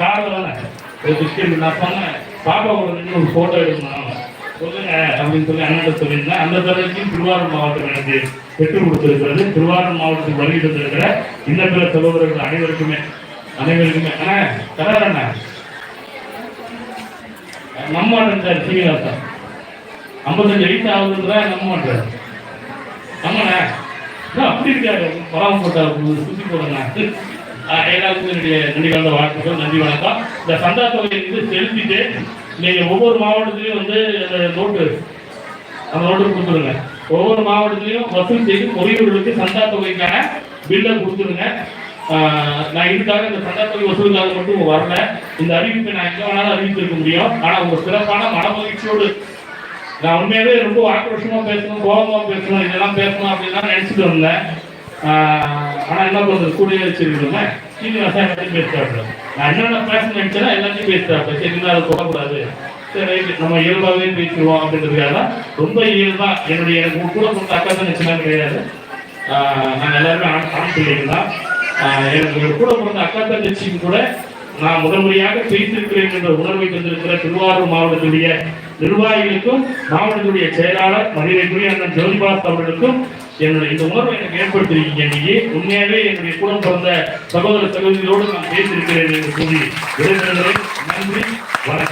காரில் ஒரு பிஸ்கெட் நான் சொன்னேன். பாப்பா கூட நின்று ஒரு ஃபோட்டோ எடுக்கணும். சொல்லுங்க அப்படின்னு சொல்லி அண்ணன் சொல்லியிருந்தேன். அந்த தருணத்தில் திருவாரூர் மாவட்டம் எனக்கு பெற்றுக் கொடுத்திருக்கிறது. திருவாரூர் மாவட்டத்தில் வருகை இருக்கிற இந்த பிற சகோதரர்கள் அனைவருக்குமே அனைவருக்குமே. அண்ணா தரார் அண்ணா. நம்ப மாட்டேன் சார் சீனிவாசன் ஐம்பத்தஞ்சு வயசு ஆகுதுன்றா நம்ப மாட்டேன் ஆமாண்ணா என்ன அப்படி இருக்காரு? பராமப்பட்ட சுத்தி போடுங்க எல்லாருக்கும் என்னுடைய நன்றி கலந்த வாழ்த்துக்கள் நன்றி வணக்கம். இந்த சந்தா தொகையை வந்து செலுத்திட்டு நீங்கள் ஒவ்வொரு மாவட்டத்திலையும் வந்து அந்த நோட்டு அந்த நோட்டு கொடுத்துருங்க. ஒவ்வொரு மாவட்டத்திலையும் வசூல் செய்து பொறியியர்களுக்கு சந்தா தொகைக்கான பில்லை கொடுத்துருங்க. நான் இதுக்காக இந்த சந்தா தொகை வசூலுக்காக மட்டும் வரல. இந்த அறிவிப்பை நான் எங்கே வேணாலும் அறிவித்திருக்க முடியும். ஆனால் ஒரு சிறப்பான மனமகிழ்ச்சியோடு நான் உண்மையாகவே ரொம்ப ஆக்ரோஷமாக பேசணும் கோபமாக பேசணும் இதெல்லாம் பேசணும் அப்படின்னு தான் நினைச்சிட்டு இருந்தேன். ஆனால் என்ன பண்ணுறது? கூடயே வச்சிருக்கோமே சீனிவாசா எல்லாத்தையும் பேசுறாரு நான் என்னென்ன பேசணும்னு நினைச்சேன்னா எல்லாத்தையும் பேசுறாரு சரி இருந்தாலும் அதை சொல்லக்கூடாது சரி நம்ம இயல்பாகவே பேசிடுவோம் அப்படின்றதுக்காக தான் ரொம்ப இயல்பா என்னுடைய எனக்கு கூட கொடுத்த அக்கா தான் நிச்சயமா கிடையாது. நான் எல்லாருமே ஆண் பிள்ளைங்க தான். எனக்கு கூட பிறந்த அக்கா தங்கச்சிக்கு கூட நான் முதல் முறையாக பேசியிருக்கிறேன் என்ற உணர்வை தந்திருக்கிற திருவாரூர் மாவட்டத்துடைய நிர்வாகிகளுக்கும் மாவட்டத்துடைய செயலாளர் மதிப்பிற்குரிய அண்ணன் ஜோதிபாஸ் அவர்களுக்கும் என்னுடைய இந்த உணர்வை எனக்கு ஏற்படுத்தியிருக்கீங்க. இன்னைக்கு உண்மையாகவே என்னுடைய கூட பிறந்த சகோதர சகோதரியோடு நான் பேசியிருக்கிறேன் என்று கூறி நன்றி வணக்கம்.